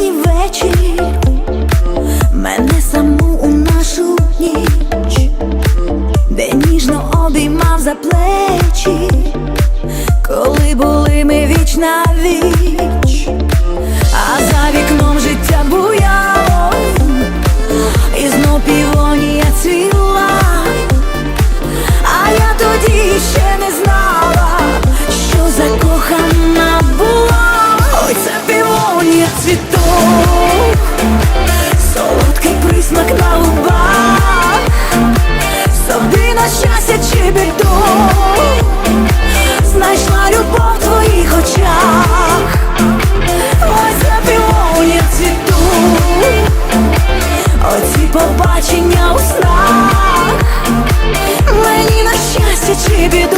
літній мене саму у нашу ніч, де ніжно обіймав за плечі, коли були ми віч на віч. тисячі бідок знайшла любов в твоїх очах, ось на півоні цвіту, оці побачення у снах, мені на щастя, чи бідок